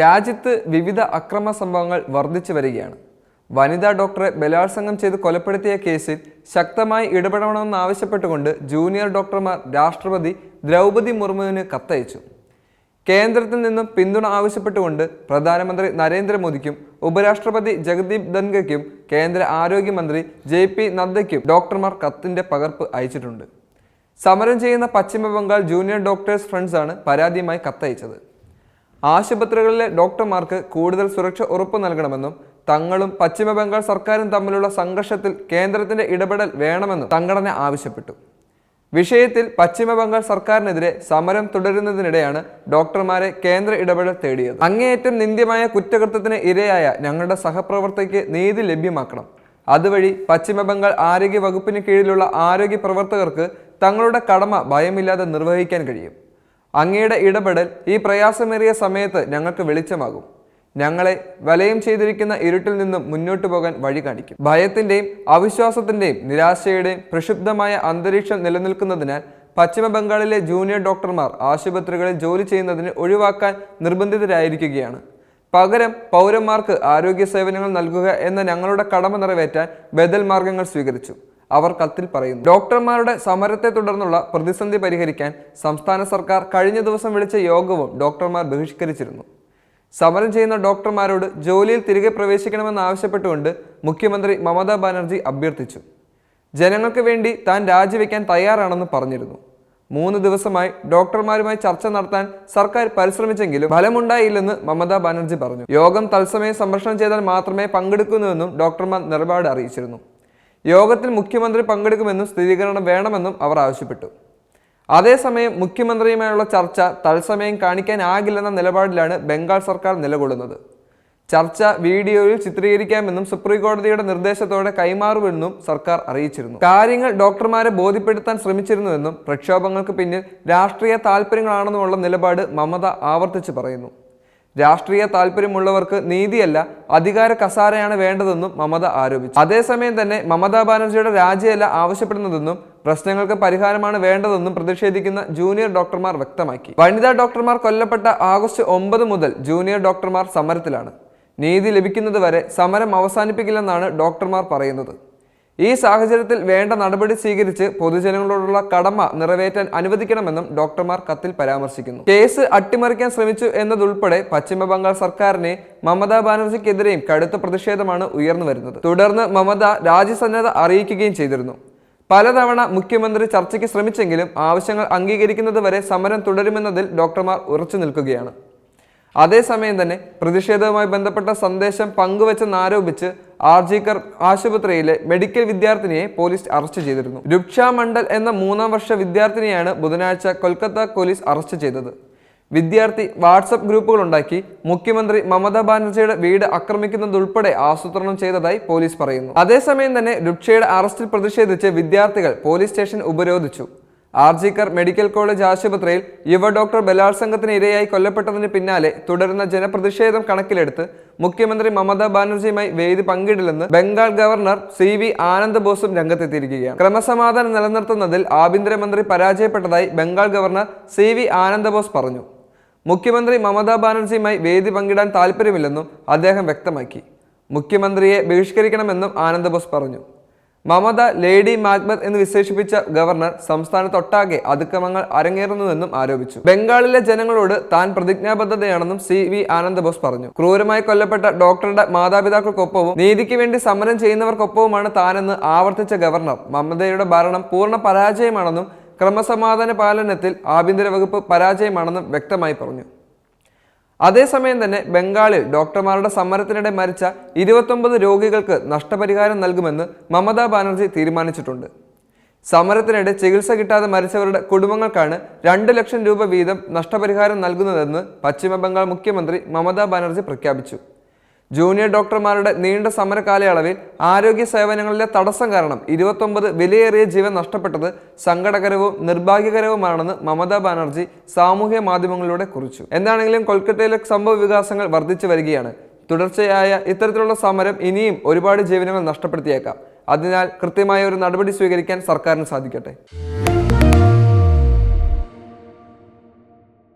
രാജ്യത്ത് വിവിധ അക്രമ സംഭവങ്ങൾ വർദ്ധിച്ചു വരികയാണ്. വനിതാ ഡോക്ടറെ ബലാത്സംഗം ചെയ്ത് കൊലപ്പെടുത്തിയ കേസിൽ ശക്തമായി ഇടപെടണമെന്നാവശ്യപ്പെട്ടുകൊണ്ട് ജൂനിയർ ഡോക്ടർമാർ രാഷ്ട്രപതി ദ്രൗപദി മുർമുവിന് കത്തയച്ചു. കേന്ദ്രത്തിൽ നിന്നും പിന്തുണ ആവശ്യപ്പെട്ടുകൊണ്ട് പ്രധാനമന്ത്രി നരേന്ദ്രമോദിക്കും ഉപരാഷ്ട്രപതി ജഗദീപ് ധൻഖയ്ക്കും കേന്ദ്ര ആരോഗ്യമന്ത്രി ജെ പി നദ്ദയ്ക്കും ഡോക്ടർമാർ കത്തിന്റെ പകർപ്പ് അയച്ചിട്ടുണ്ട്. സമരം ചെയ്യുന്ന പശ്ചിമ ബംഗാൾ ജൂനിയർ ഡോക്ടേഴ്സ് ഫ്രണ്ട്സാണ് പരാതിയുമായി കത്തയച്ചത്. ആശുപത്രികളിലെ ഡോക്ടർമാർക്ക് കൂടുതൽ സുരക്ഷ ഉറപ്പു നൽകണമെന്നും തങ്ങളും പശ്ചിമ ബംഗാൾ സർക്കാരും തമ്മിലുള്ള സംഘർഷത്തിൽ കേന്ദ്രത്തിന്റെ ഇടപെടൽ വേണമെന്നും സംഘടന ആവശ്യപ്പെട്ടു. വിഷയത്തിൽ പശ്ചിമ ബംഗാൾ സർക്കാരിനെതിരെ സമരം തുടരുന്നതിനിടെയാണ് ഡോക്ടർമാരെ കേന്ദ്ര ഇടപെടൽ തേടിയത്. അങ്ങേയറ്റം നിന്ദ്യമായ കുറ്റകൃത്യത്തിന് ഇരയായ ഞങ്ങളുടെ സഹപ്രവർത്തകയ്ക്ക് നീതി ലഭ്യമാക്കണം. അതുവഴി പശ്ചിമ ബംഗാൾ ആരോഗ്യ വകുപ്പിന് കീഴിലുള്ള ആരോഗ്യ പ്രവർത്തകർക്ക് തങ്ങളുടെ കടമ ഭയമില്ലാതെ നിർവഹിക്കാൻ കഴിയും. അങ്ങയുടെ ഇടപെടൽ ഈ പ്രയാസമേറിയ സമയത്ത് ഞങ്ങൾക്ക് വെളിച്ചമാകും. ഞങ്ങളെ വലയം ചെയ്തിരിക്കുന്ന ഇരുട്ടിൽ നിന്നും മുന്നോട്ടു പോകാൻ വഴി കാണിക്കും. ഭയത്തിന്റെയും അവിശ്വാസത്തിന്റെയും നിരാശയുടെയും പ്രക്ഷുബ്ധമായ അന്തരീക്ഷം നിലനിൽക്കുന്നതിനാൽ പശ്ചിമ ബംഗാളിലെ ജൂനിയർ ഡോക്ടർമാർ ആശുപത്രികളിൽ ജോലി ചെയ്യുന്നതിന് ഒഴിവാക്കാൻ നിർബന്ധിതരായിരിക്കുകയാണ്. പകരം പൗരന്മാർക്ക് ആരോഗ്യ സേവനങ്ങൾ നൽകുക എന്ന ഞങ്ങളുടെ കടമ നിറവേറ്റാൻ ബദൽ മാർഗങ്ങൾ സ്വീകരിച്ചു. അവർ കത്തിൽ പറയുന്നു. ഡോക്ടർമാരുടെ സമരത്തെ തുടർന്നുള്ള പ്രതിസന്ധി പരിഹരിക്കാൻ സംസ്ഥാന സർക്കാർ കഴിഞ്ഞ ദിവസം വിളിച്ച യോഗവും ഡോക്ടർമാർ ബഹിഷ്കരിച്ചിരുന്നു. സമരം ചെയ്യുന്ന ഡോക്ടർമാരോട് ജോലിയിൽ തിരികെ പ്രവേശിക്കണമെന്ന് ആവശ്യപ്പെട്ടുകൊണ്ട് മുഖ്യമന്ത്രി മമതാ ബാനർജി അഭ്യർത്ഥിച്ചു. ജനങ്ങൾക്ക് വേണ്ടി താൻ രാജിവെക്കാൻ തയ്യാറാണെന്ന് പറഞ്ഞിരുന്നു. മൂന്ന് ദിവസമായി ഡോക്ടർമാരുമായി ചർച്ച നടത്താൻ സർക്കാർ പരിശ്രമിച്ചെങ്കിലും ഫലമുണ്ടായില്ലെന്ന് മമതാ ബാനർജി പറഞ്ഞു. യോഗം തത്സമയം സംരക്ഷണം ചെയ്താൽ മാത്രമേ പങ്കെടുക്കുന്നുവെന്നും ഡോക്ടർമാർ നിലപാട് അറിയിച്ചിരുന്നു. യോഗത്തിൽ മുഖ്യമന്ത്രി പങ്കെടുക്കുമെന്നും സ്ഥിരീകരണം വേണമെന്നും അവർ ആവശ്യപ്പെട്ടു. അതേസമയം മുഖ്യമന്ത്രിയുമായുള്ള ചർച്ച തത്സമയം കാണിക്കാനാകില്ലെന്ന നിലപാടിലാണ് ബംഗാൾ സർക്കാർ നിലകൊള്ളുന്നത്. ചർച്ച വീഡിയോയിൽ ചിത്രീകരിക്കാമെന്നും സുപ്രീം കോടതിയുടെ നിർദ്ദേശത്തോടെ കൈമാറുമെന്നും സർക്കാർ അറിയിച്ചിരുന്നു. കാര്യങ്ങൾ ഡോക്ടർമാരെ ബോധ്യപ്പെടുത്താൻ ശ്രമിച്ചിരുന്നുവെന്നും പ്രക്ഷോഭങ്ങൾക്ക് പിന്നിൽ രാഷ്ട്രീയ താല്പര്യങ്ങളാണെന്നുമുള്ള നിലപാട് മമത ആവർത്തിച്ചു പറയുന്നു. രാഷ്ട്രീയ താല്പര്യമുള്ളവർക്ക് നീതിയല്ല അധികാര കസാരയാണ് വേണ്ടതെന്നും മമത ആരോപിച്ചു. അതേസമയം തന്നെ മമതാ ബാനർജിയുടെ രാജിയല്ല ആവശ്യപ്പെടുന്നതെന്നും പ്രശ്നങ്ങൾക്ക് പരിഹാരമാണ് വേണ്ടതെന്നും പ്രതിഷേധിക്കുന്ന ജൂനിയർ ഡോക്ടർമാർ വ്യക്തമാക്കി. വനിതാ ഡോക്ടർമാർ കൊല്ലപ്പെട്ട ആഗസ്റ്റ് ഒമ്പത് മുതൽ ജൂനിയർ ഡോക്ടർമാർ സമരത്തിലാണ്. നീതി ലഭിക്കുന്നതുവരെ സമരം അവസാനിപ്പിക്കില്ലെന്നാണ് ഡോക്ടർമാർ പറയുന്നത്. ഈ സാഹചര്യത്തിൽ വേണ്ട നടപടി സ്വീകരിച്ച് പൊതുജനങ്ങളോടുള്ള കടമ നിറവേറ്റാൻ അനുവദിക്കണമെന്നും ഡോക്ടർമാർ കത്തിൽ പരാമർശിക്കുന്നു. കേസ് അട്ടിമറിക്കാൻ ശ്രമിച്ചു എന്നതുൾപ്പെടെ പശ്ചിമ ബംഗാൾ സർക്കാരിനെ മമതാ ബാനർജിക്കെതിരെയും കടുത്ത പ്രതിഷേധമാണ് ഉയർന്നു വരുന്നത്. തുടർന്ന് മമത രാജ്യസന്നദ്ധ അറിയിക്കുകയും ചെയ്തിരുന്നു. പലതവണ മുഖ്യമന്ത്രി ചർച്ചയ്ക്ക് ശ്രമിച്ചെങ്കിലും ആവശ്യങ്ങൾ അംഗീകരിക്കുന്നതുവരെ സമരം തുടരുമെന്നതിൽ ഡോക്ടർമാർ ഉറച്ചു നിൽക്കുകയാണ്. അതേസമയം തന്നെ പ്രതിഷേധവുമായി ബന്ധപ്പെട്ട സന്ദേശം പങ്കുവച്ചെന്നാരോപിച്ച് ആർജിക്കർ ആശുപത്രിയിലെ മെഡിക്കൽ വിദ്യാർത്ഥിനിയെ പോലീസ് അറസ്റ്റ് ചെയ്തിരുന്നു. രുക്ഷ മണ്ഡൽ എന്ന മൂന്നാം വർഷ വിദ്യാർത്ഥിനിയാണ് ബുധനാഴ്ച കൊൽക്കത്ത പോലീസ് അറസ്റ്റ് ചെയ്തത്. വിദ്യാർത്ഥി വാട്സപ്പ് ഗ്രൂപ്പുകൾ ഉണ്ടാക്കി മുഖ്യമന്ത്രി മമതാ ബാനർജിയുടെ വീട് ആക്രമിക്കുന്നതുൾപ്പെടെ ആസൂത്രണം ചെയ്തതായി പോലീസ് പറയുന്നു. അതേസമയം തന്നെ രുക്ഷയുടെ അറസ്റ്റിൽ പ്രതിഷേധിച്ച് വിദ്യാർത്ഥികൾ പോലീസ് സ്റ്റേഷൻ ഉപരോധിച്ചു. ആർജിക്കർ മെഡിക്കൽ കോളേജ് ആശുപത്രിയിൽ യുവ ഡോക്ടർ ബലാത്സംഗത്തിന് ഇരയായി കൊല്ലപ്പെട്ടതിന് പിന്നാലെ തുടരുന്ന ജനപ്രതിഷേധം കണക്കിലെടുത്ത് മുഖ്യമന്ത്രി മമതാ ബാനർജിയുമായി വേദി പങ്കിടില്ലെന്ന് Bengal governor C V Anand ബോസും രംഗത്തെത്തിയിരിക്കുകയാണ്. ക്രമസമാധാനം നിലനിർത്തുന്നതിൽ ആഭ്യന്തരമന്ത്രി പരാജയപ്പെട്ടതായി Bengal governor C V Ananda Bose പറഞ്ഞു. മുഖ്യമന്ത്രി മമതാ ബാനർജിയുമായി വേദി പങ്കിടാൻ താല്പര്യമില്ലെന്നും അദ്ദേഹം വ്യക്തമാക്കി. മുഖ്യമന്ത്രിയെ ബഹിഷ്കരിക്കണമെന്നും ആനന്ദ ബോസ് പറഞ്ഞു. മമത ലേഡി മാഗ്ബത്ത് എന്ന് വിശേഷിപ്പിച്ച ഗവർണർ സംസ്ഥാനത്തൊട്ടാകെ അതിക്രമങ്ങൾ അരങ്ങേറുന്നുവെന്നും ആരോപിച്ചു. ബംഗാളിലെ ജനങ്ങളോട് താൻ പ്രതിജ്ഞാബദ്ധതയാണെന്നും സി വി ആനന്ദബോസ് പറഞ്ഞു. ക്രൂരമായി കൊല്ലപ്പെട്ട ഡോക്ടറുടെ മാതാപിതാക്കൾക്കൊപ്പവും നീതിക്ക് വേണ്ടി സമരം ചെയ്യുന്നവർക്കൊപ്പവുമാണ് താനെന്ന് ആവർത്തിച്ച ഗവർണർ. മമതയുടെ ഭരണം പൂർണ പരാജയമാണെന്നും ക്രമസമാധാന പാലനത്തിൽ ആഭ്യന്തര വകുപ്പ് പരാജയമാണെന്നും വ്യക്തമായി പറഞ്ഞു. അതേസമയം തന്നെ ബംഗാളിൽ ഡോക്ടർമാരുടെ സമരത്തിനിടെ മരിച്ച ഇരുപത്തൊമ്പത് രോഗികൾക്ക് നഷ്ടപരിഹാരം നൽകുമെന്ന് മമതാ ബാനർജി തീരുമാനിച്ചിട്ടുണ്ട്. സമരത്തിനിടെ ചികിത്സ കിട്ടാതെ മരിച്ചവരുടെ കുടുംബങ്ങൾക്കാണ് രണ്ട് ലക്ഷം രൂപ വീതം നഷ്ടപരിഹാരം നൽകുന്നതെന്ന് പശ്ചിമ ബംഗാൾ മുഖ്യമന്ത്രി മമതാ ബാനർജി പ്രഖ്യാപിച്ചു. ജൂനിയർ ഡോക്ടർമാരുടെ നീണ്ട സമര കാലയളവിൽ ആരോഗ്യ സേവനങ്ങളിലെ തടസ്സം കാരണം ഇരുപത്തൊമ്പത് വിലയേറിയ ജീവൻ നഷ്ടപ്പെട്ടത് സങ്കടകരവും നിർഭാഗ്യകരവുമാണെന്ന് മമതാ ബാനർജി സാമൂഹ്യ മാധ്യമങ്ങളിലൂടെ കുറിച്ചു. എന്താണെങ്കിലും കൊൽക്കത്തയിലെ സംഭവ വികാസങ്ങൾ വർദ്ധിച്ചു വരികയാണ്. തുടർച്ചയായ ഇത്തരത്തിലുള്ള സമരം ഇനിയും ഒരുപാട് ജീവനങ്ങൾ നഷ്ടപ്പെടുത്തിയേക്കാം. അതിനാൽ കൃത്യമായ ഒരു നടപടി സ്വീകരിക്കാൻ സർക്കാരിന് സാധിക്കട്ടെ.